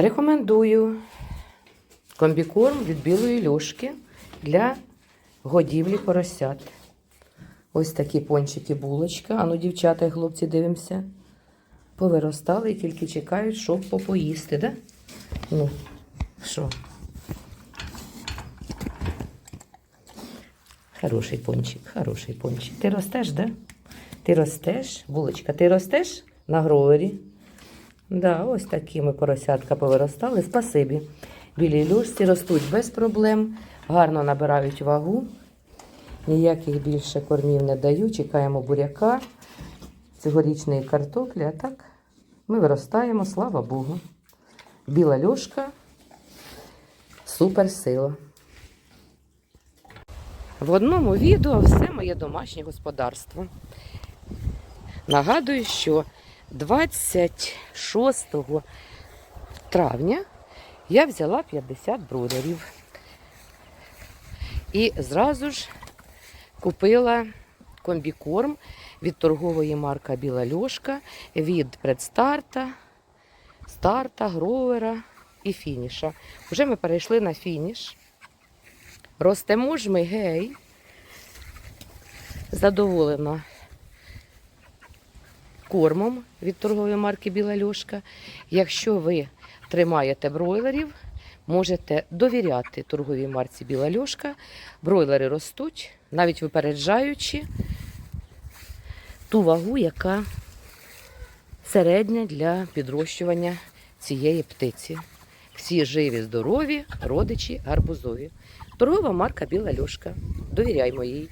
Рекомендую комбікорм від білої льошки для годівлі поросят. Ось такі пончики булочка. Ану, дівчата і хлопці, дивимося. Повиростали і тільки чекають, щоб попоїсти, да? Ну, що? Хороший пончик, хороший пончик. Ти ростеш, да? Ти ростеш, булочка, ти ростеш на гровері? Да, ось такі ми поросятка повиростали. Спасибі. Білі люшці ростуть без проблем, гарно набирають вагу. Ніяких більше кормів не даю. Чекаємо буряка, цьогорічної картоплі, а так ми виростаємо, слава Богу. Біла льошка суперсила. В одному відео все моє домашнє господарство. Нагадую, що 26 травня я взяла 50 бройлерів. І зразу ж купила комбікорм від торгової марки Біла Льошка, від предстарта, старта, гровера і фініша. Вже ми перейшли на фініш. Ростемо ж ми гей. Задоволена кормом від торгової марки Біла Льошка. Якщо ви тримаєте бройлерів, можете довіряти торговій марці Біла Льошка. Бройлери ростуть, навіть випереджаючи ту вагу, яка середня для підрощування цієї птиці. Всі живі, здорові, родичі гарбузові. Торгова марка Біла Льошка. Довіряймо їй.